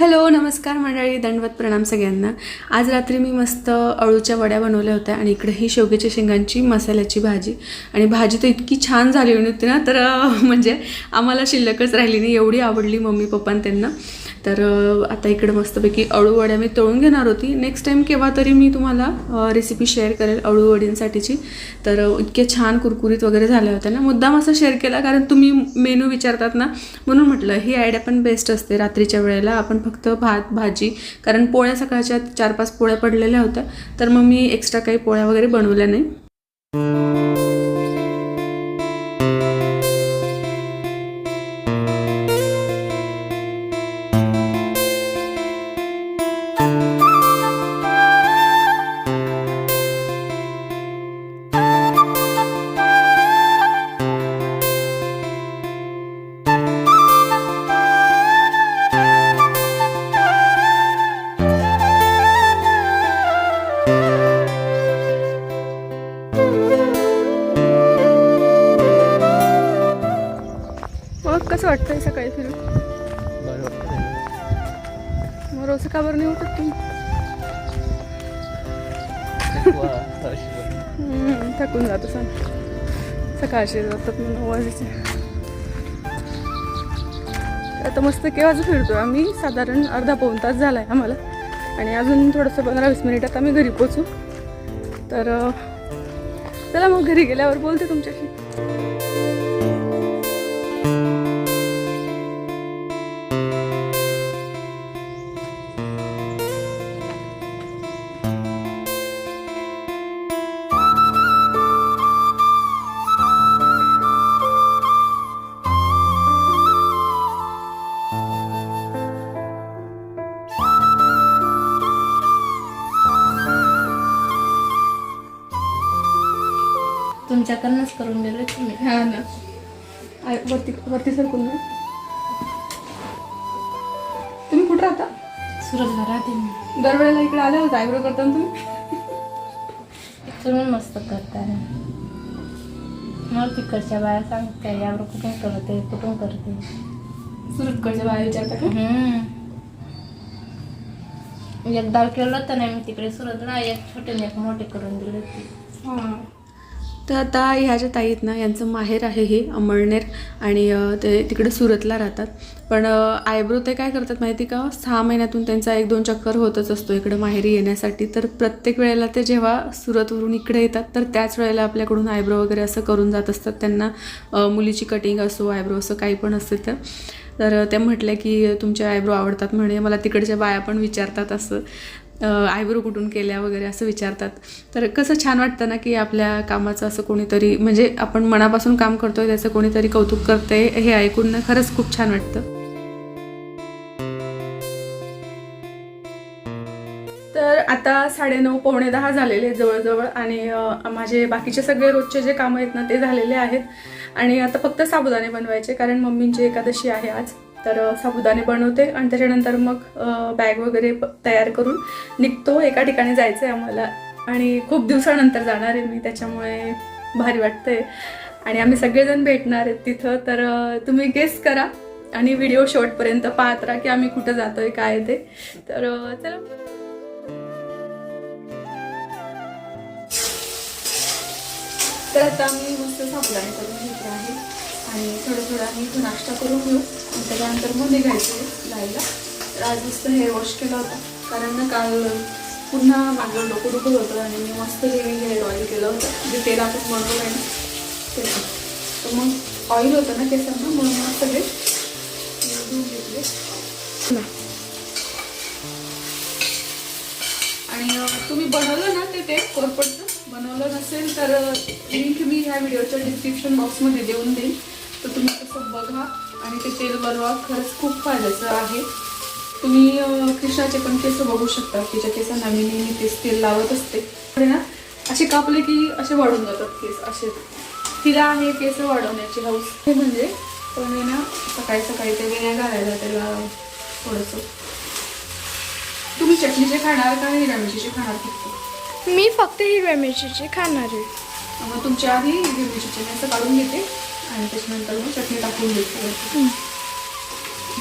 Hello नमस्कार मंडळी दंडवत प्रणाम सगळ्यांना. आज रात्री मी मस्त अळूच्या वड्या बनवल्या होत्या आणि इकडे ही शेवग्याच्या शेंगांची मसाल्याची भाजी. आणि भाजी तर इतकी छान झाली होती ना तर म्हणजे आम्हाला शिल्लकच राहिली नाही एवढी आवडली मम्मी पप्पांना त्यांना. तर आता इकडे मस्तपैकी अळूवड्या मी तळून घेणार होती. नेक्स्ट टाईम केव्हा तरी मी तुम्हाला रेसिपी शेअर करेल अळूवडींसाठीची. तर इतके छान कुरकुरीत वगैरे झाल्या होत्या ना. मुद्दाम असं शेअर केला कारण तुम्ही मेनू विचारतात ना. म्हणून म्हटलं ही आयडिया पण बेस्ट असते रात्रीच्या वेळेला. आपण फक्त भात भाजी कारण पोळ्या सकाळच्या चार पाच पोळ्या पडलेल्या होत्या. तर मग मी एक्स्ट्रा काही पोळ्या वगैरे बनवल्या नाही. रोज का बरं नाही उठत तुम्ही? थकून जातो सांग. सकाळचे जातात मग नऊ वाजायचे आता मस्त केव्हाच फिरतो आम्ही? साधारण अर्धा पाऊण तास झाला आहे आम्हाला. आणि अजून थोडंसं पंधरा वीस मिनिटात आम्ही घरी पोचू तर चला मग घरी गेल्यावर बोलते तुमच्याशी. तुमच्याकडनंच करून गेलो तुम्ही. हा ना. वरती वरती सरकून ना तुम्ही कुठं राहता? सुरतला राहते मी. दरवेळेला इकडे आले होते आयब्रो करताना तुम्ही? तुम्ही मस्त करताय मला तिकडच्या बाया सांगताय यावर कुठून करते कुठून करते. सुरतकडच्या बाया विचारता का? हम्म. एकदा केलं होतं ना मी तिकडे सुरतला एक छोटे आणि एक मोठे करून दिले होते. तर आता ह्या ज्या ताई आहेत ना यांचं माहेर आहे हे अमळनेर आणि ते तिकडे सुरतला राहतात. पण आयब्रो ते काय करतात माहिती का? सहा महिन्यातून त्यांचा एक दोन चक्कर होतच असतो इकडं माहेरी येण्यासाठी. तर प्रत्येक वेळेला ते जेव्हा सुरतवरून इकडे येतात तर त्याच वेळेला आपल्याकडून आयब्रो वगैरे असं करून जात असतात. त्यांना मुलीची कटिंग असो आयब्रो असं काही पण असते तर. तर ते म्हटलं की तुमचे आयब्रो आवडतात म्हणे. मला तिकडच्या बाया पण विचारतात असं. आयब्रो कुठून केल्या वगैरे असं विचारतात. तर कसं छान वाटतं ना की आपल्या कामाचं असं कोणीतरी म्हणजे आपण मनापासून काम करतोय त्याचं कोणीतरी कौतुक करतंय हे ऐकून ना खरंच खूप छान वाटतं. तर आता साडेनऊ पावणे दहा झालेले जवळजवळ आणि माझे बाकीचे सगळे रोजचे जे कामं आहेत ना ते झालेले आहेत. आणि आता फक्त साबुदाणे बनवायचे कारण मम्मींची एकादशी आहे आज. तर साबुदाणे बनवते आणि त्याच्यानंतर मग बॅग वगैरे तयार करून निघतो. एका ठिकाणी जायचं आहे आम्हाला. आणि खूप दिवसानंतर जाणार आहे मी त्याच्यामुळे भारी वाटतंय. आणि आम्ही सगळेजण भेटणार आहेत तिथं. तर तुम्ही गेस करा आणि व्हिडिओ शेवटपर्यंत पाहत राहा की आम्ही कुठं जातोय काय आहे ते. तर चला. तर आता मी मस्त साबुदाणे करून घेतला आहे. आणि थोडं थोडं आम्ही इथं नाश्ता करून घेऊ. आणि त्याच्यानंतर मग निघायचं जायला. तर आज मस्त हेअर वॉश केला होता. कारण ना काल पुन्हा माझं डोकं दुखत होतं आणि मी मस्त लिव्हिंग हेअर ऑइल केलं होतं. जे तेल आपण बनवलं आहे ना तर मग ऑइल होतं ना केसांना म्हणून मग सगळे धुवून घेतले. आणि तुम्ही बनवलं ना ते ते कोरपटचं बनवलं नसेल तर लिंक मी ह्या व्हिडिओच्या डिस्क्रिप्शन बॉक्समध्ये देऊन देईन. तर तुम्ही तसं बघा आणि ते तेल बनवा खरंच खूप फायद्याचं आहे. तुम्ही कृष्णाचे पण केस बघू शकता तिच्या केसांना मी नेहमी तेच तेल लावत असते. पुढे ना असे कापले की असे वाढून जातात केस असे. तिला आहे केस वाढवण्याची हाऊस हे म्हणजे पण आहे ना सकाळी सकाळी ते वेण्या घालायला त्याला थोडंसं. तुम्ही चटणीचे खाणार का हिरव्या मिरचीचे खाणार फक्त? मी फक्त हिरव्या मिरचीचे खाणार आहे. मग तुमच्या आधी हिरवी मिरचीचे मी असं काढून घेते. आणि त्याच्यानंतर मग चटणी टाकून देते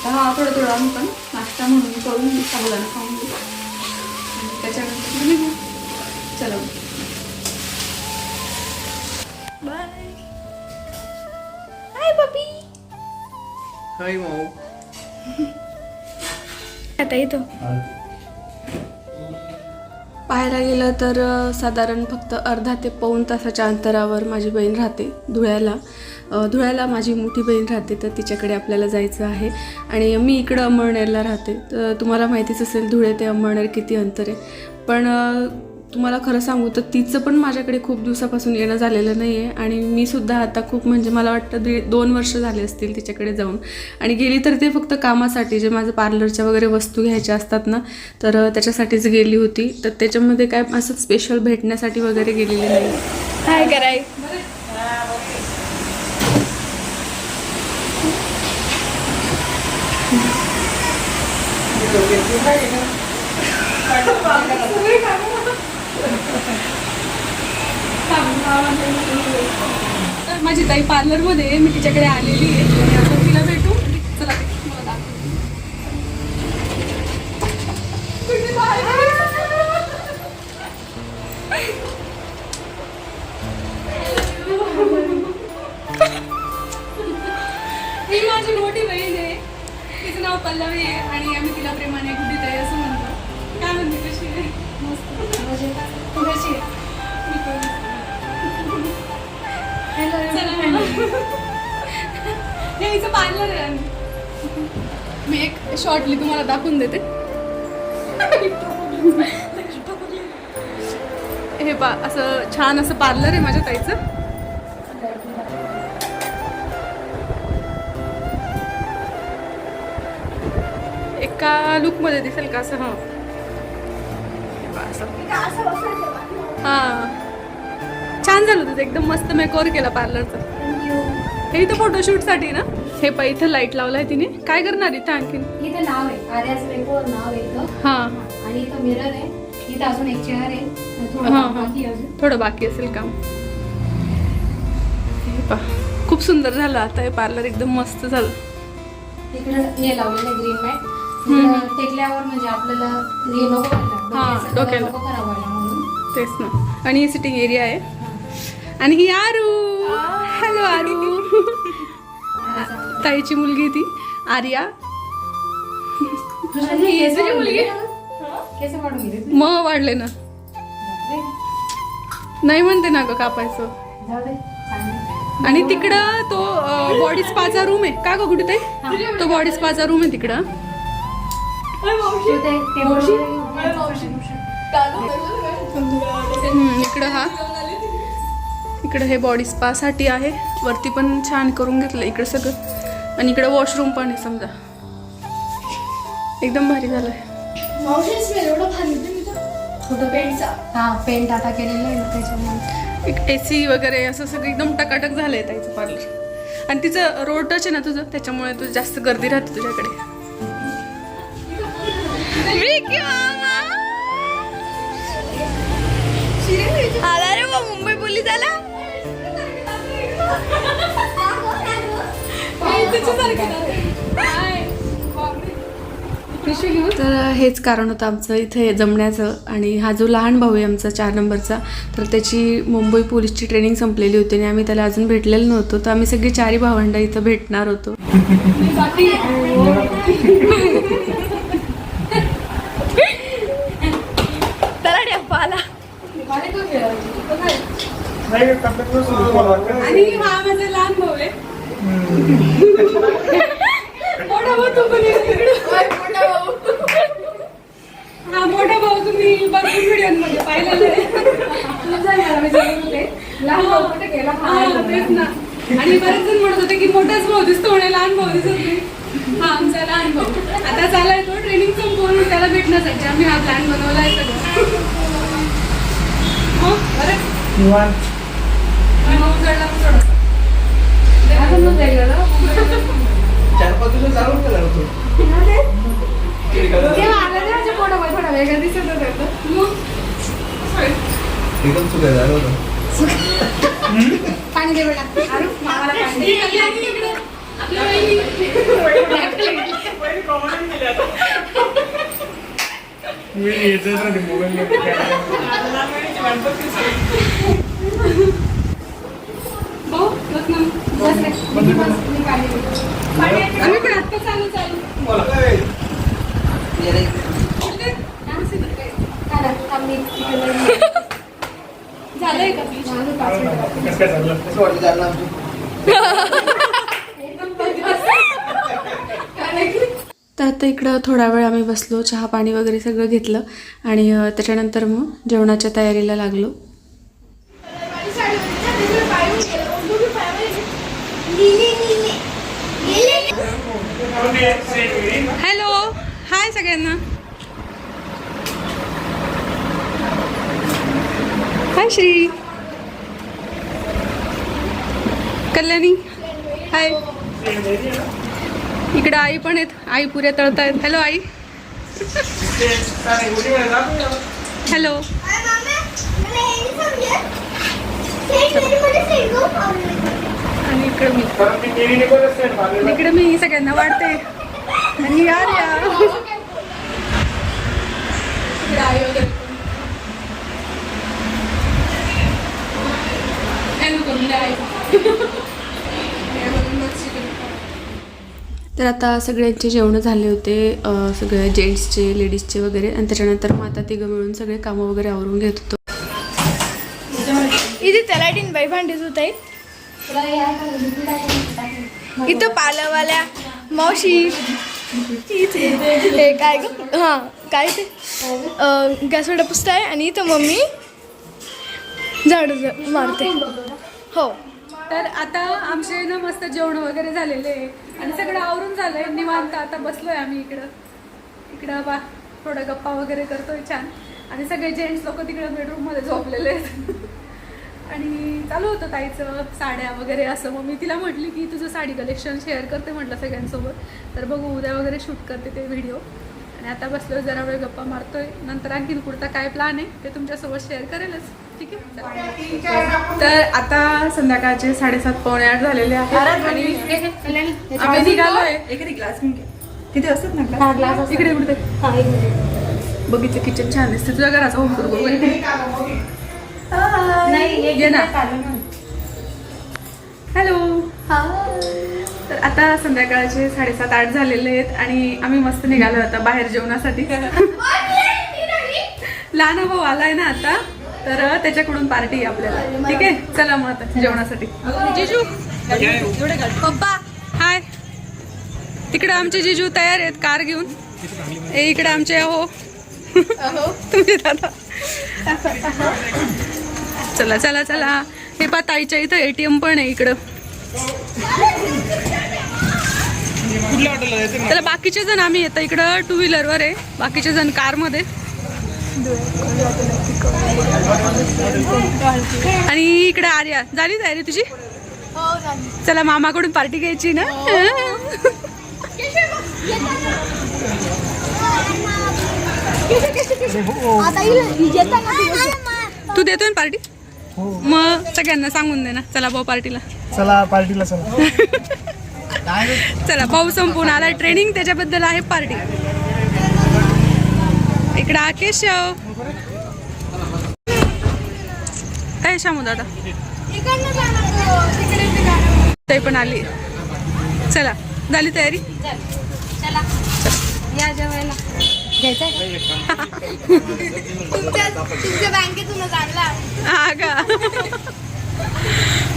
हा थोडं थोडं आम्ही पण नाश्ता म्हणून करून घेऊ साबुदाणा खाऊन घेऊ आणि त्याच्यानंतर मग निघू चलो बाय हाय पपी हाय माऊ आता येतो पाहायला गेलं तर साधारण फक्त अर्धा ते पाऊण तासाच्या अंतरावर माझी बहीण राहते धुळ्याला. धुळ्याला माझी मोठी बहीण राहते तर तिच्याकडे आपल्याला जायचं आहे. आणि मी इकडं अमळनेरला राहते. तर तुम्हाला माहितीच असेल धुळे ते अमळनेर किती अंतर आहे. पण तुम्हाला खरं सांगू तर तिचं पण माझ्याकडे खूप दिवसापासून येणं झालेलं नाही आहे आणि मी सुद्धा आता खूप म्हणजे मला वाटतं दीड दोन वर्ष झाले असतील तिच्याकडे जाऊन. आणि गेली तर ते फक्त कामासाठी जे माझं पार्लरच्या वगैरे वस्तू घ्यायच्या असतात ना तर त्याच्यासाठीच गेली होती. तर त्याच्यामध्ये काय असं स्पेशल भेटण्यासाठी वगैरे गेलेली नाही. हाय कराय माझी ताई पार्लरमध्ये मी तिच्याकडे आलेली आहे. आणि आपण तिला भेटू. चला शॉर्टली तुम्हाला दाखवून देते. हे पा असं छान असं पार्लर आहे माझ्या ताईचं. एका लुकमध्ये दिसेल का असं हां. हे हां. छान झालं तुझं एकदम मस्त मेकओवर केला पार्लरचं हे इथं फोटोशूटसाठी ना? हे पा इथं लाइट लावलाय तिने. काय करणार इथं आणखीन? इथं नाव आहे. आर्यास वेकोर नाव आहे इथं. हां. आणि इथं मिरर आहे. इथं अजून एक चेअर आहे. आणि थोडं हा, हा. बाकी आहे अजून. थोडं बाकी असेल काम. हे पहा खूप सुंदर झालं आता हे पार्लर एकदम मस्त झालं. हे लावलेलं मॅट. टेकल्यावर म्हणजे आपल्याला हे नको व्हायला हा, डोक्याचं डोक्याला. नको खराब व्हायला म्हणून. तेच ना. आणि ही सिटिंग एरिया आहे. आणि ही आरू. हॅलो आरू. ताईची मुलगी ती आर्या. मुलगी? मग वाढले ना. नाही म्हणते ना ग कापायचं. आणि तिकडं तो बॉडी स्पाचा रूम आहे. का ग कुठे ते बॉडी स्पाचा रूम आहे तिकडं. इकडं हा. इकडं हे बॉडी स्पा साठी आहे. वरती पण छान करून घेतलं इकडं सगळं. आणि इकडं वॉशरूम पण आहे समजा. एकदम भारी झालंय. फोटो पेंटचा हा पेंट आता केलेलं आहे एक ए सी वगैरे असं सगळं एकदम टकाटक झालंय त्याचं पार्लर आणि तिचं रोड टच आहे ना तुझं त्याच्यामुळे तुझं जास्त गर्दी राहते तुझ्याकडे. आला रे मुंबई पोलीस आला. तर हेच कारण होतं आमचं इथे जमण्याचं आणि हा जो लहान भाऊ आहे आमचा चार नंबरचा तर त्याची मुंबई पोलीसची ट्रेनिंग संपलेली होती आणि आम्ही त्याला अजून भेटलेलो नव्हतो. तर आम्ही सगळे चारी भावंड इथं भेटणार होतो. आला आणि हा माझा लहान भाऊ आहे. मोठा भाऊ तो पण आहे तिकडे. हा मोठा भाऊ तुम्ही बघून व्हिडिओमध्ये पाहिलेला आहे. लहान भाऊ कुठे गेला? हा, तेच ना. आणि बरेच जण म्हणत होते की मोठाच भाऊ दिसतो म्हणे लहान भाऊ दिसत नाही. हा आमचा लहान भाऊ. आता चालाय तो ट्रेनिंग संपवून त्याला भेटण्यासाठी. आम्ही हा प्लॅन बनवलाय सगळं. हो, बरं. उजळला मग चार पाच दिवस चालून केला होतो थोडा वेगळा दिसत एकदम सुद्धा झालं होतं पाणी दे बेटा अरे मामाला पाणी मी येतच नाही मोबाईल कसं वाटलं जायला आमचं. तर आता इकडं थोडा वेळ आम्ही बसलो चहा पाणी वगैरे सगळं घेतलं आणि अ, त्याच्यानंतर मग जेवणाच्या तयारीला लागलो. हॅलो हाय सगळ्यांना. हाय श्री. कल्याणी? हाय इकडं आई पण आहेत. आई पुऱ्या तळतायत. हॅलो आई. हॅलो आणि इकडं मी. इकडं इकडे मी सगळ्यांना वाढते. आणि यार यार आई वगैरे तर आता सगळ्यांचे जेवणं झाले होते सगळे सगळ्या जेंट्सचे लेडीजचे वगैरे आणि त्याच्यानंतर मग आता तिघं मिळून सगळे कामं वगैरे आवरून घेत होतो. इथे तलाटीन बाई भांडीच होत. आहे इथं पालवाल्या मावशी. काय ग? हां काय ते? गॅसवडा पुसत आहे आणि इथं मम्मी झाडं मारते. हो. तर आता आमचे ना मस्त जेवण वगैरे झालेले आहे. आणि सगळं आवरून झालंय. निवांत आता बसलोय आम्ही इकडं. इकडं बा थोडं गप्पा वगैरे करतोय छान. आणि सगळे जेंट्स लोक तिकडं बेडरूममध्ये झोपलेले आहेत. आणि चालू होतं ताईचं साड्या वगैरे असं. मग मी तिला म्हटली की तुझं साडी कलेक्शन शेअर करते म्हटलं सगळ्यांसोबत. तर बघू उद्या वगैरे शूट करते ते व्हिडिओ आणि आता बसलो जरा वेळ गप्पा मारतोय. नंतर आणखीन पुढचा काय प्लॅन आहे ते तुमच्यासोबत शेअर करेलच. ठीक आहे. तर आता संध्याकाळचे साडेसात पावणे आठ झालेले आहेत आणि आम्ही निघालोय. एखादी ग्लास घेऊन घे. तिथे असतात ना ग्लास इकडे कुठे बघितलं किचन छान दिसते तुझ्या घराचा होम बघू. ये ना. हॅलो तर आता संध्याकाळचे साडेसात आठ झालेले आहेत आणि आम्ही मस्त निघालो आता बाहेर जेवणासाठी. लहान भाऊ आलाय ना आता तर त्याच्याकडून पार्टी आहे आपल्याला. ठीक आहे? चला मग आता जेवणासाठी. जिजू? पप्पा हाय. तिकडे आमचे जिजू तयार आहेत कार घेऊन. ए इकडे आमचे हो तुम्ही दादा. चला चला चला. हे पा ताईच्या इथं एटीएम पण आहे इकडं. त्याला बाकीचे जण आम्ही येतो. इकडं टू व्हीलरवर आहे. बाकीचे जण कारमध्ये आणि इकडे आर्या. झाली तयारी तुझी? चला मामाकडून पार्टी घ्यायची ना? तू देतोय ना पार्टी मग सगळ्यांना सांगून दे ना. चला भाऊ पार्टीला. चला पार्टीला चला. चला भाऊ संपून आला. ट्रेनिंग त्याच्याबद्दल आहे पार्टी. इकडं हा केशव काय शामू दादा. ते पण आली. चला झाली तयारी? या जेवायला. तुमच्या तुमच्या बँकेतूनच आणला. हा का?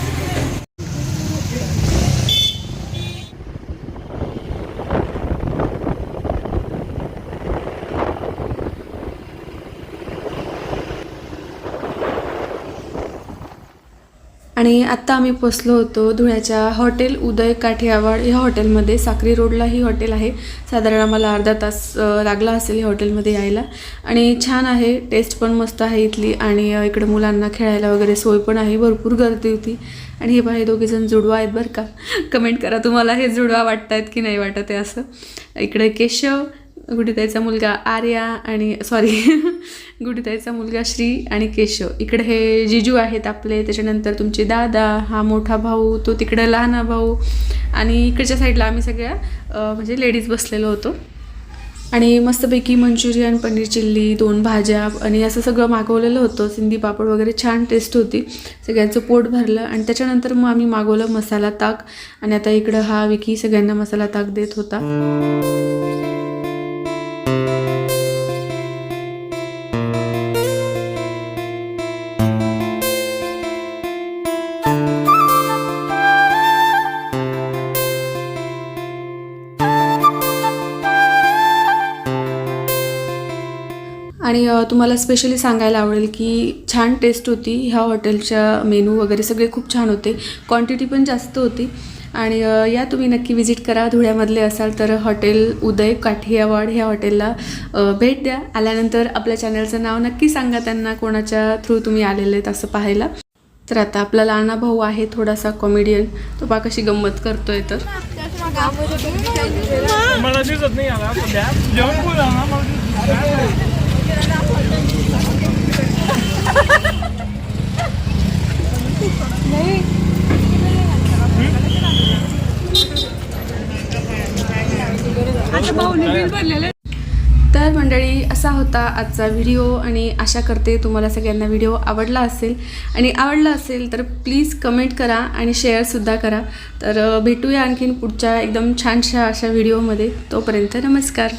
आणि आत्ता आम्ही पोचलो होतो धुळ्याच्या हॉटेल उदय काठियावाड. या हॉटेलमध्ये साक्री रोडला ही हॉटेल आहे. साधारण आम्हाला अर्धा तास लागला असेल या हॉटेलमध्ये यायला. आणि छान आहे टेस्ट पण मस्त आहे इथली आणि इकडं इकडे मुलांना खेळायला वगैरे सोय पण आहे. भरपूर गर्दी होती. आणि हे पहा हे दोघे जण जुडवा आहेत बरं का. कमेंट करा तुम्हाला हे जुडवा वाटत आहेत की नाही वाटत आहे असं. इकडे केशव गुढीताईचा मुलगा आर्या आणि सॉरी गुढीताईचा मुलगा श्री आणि केशव. इकडे हे जिजू आहेत आपले त्याच्यानंतर तुमचे दादा हा मोठा भाऊ तो तिकडं लहाना भाऊ आणि इकडच्या साईडला आम्ही सगळ्या म्हणजे लेडीज बसलेलो होतो. आणि मस्तपैकी मंचुरियन पनीर चिल्ली दोन भाज्या आणि असं सगळं मागवलेलं होतं. सिंधी पापड वगैरे छान टेस्ट होती. सगळ्यांचं पोट भरलं आणि त्याच्यानंतर मग आम्ही मागवलं मसाला ताक. आणि आता इकडं हा विकी सगळ्यांना मसाला ताक देत होता. आणि तुम्हाला स्पेशली सांगायला आवडेल की छान टेस्ट होती. ह्या हॉटेलच्या मेनू वगैरे सगळे खूप छान होते. क्वांटिटी पण जास्त होती. आणि या तुम्ही नक्की विजिट करा. धुळ्यामधले असाल तर हॉटेल उदय काठियावाड ह्या हॉटेलला भेट द्या. आल्यानंतर आपल्या चॅनलचं नाव नक्की सांगा त्यांना कोणाच्या थ्रू तुम्ही आलेले आहेत असं पाहायला. तर आता आपला लहाना भाऊ आहे थोडासा कॉमेडियन तो पा कशी गंमत करतोय तर मला दिसत नाही आला सध्या जेवण कोण आला मला दिसत नाही. तर मंडळी असा होता आजचा व्हिडिओ आणि आशा करते तुम्हाला सगळ्यांना व्हिडिओ आवडला असेल. आणि आवडला असेल तर प्लीज कमेंट करा आणि शेअरसुद्धा करा. तर भेटूया आणखीन पुढच्या एकदम छानशा अशा व्हिडिओमध्ये. तोपर्यंत नमस्कार.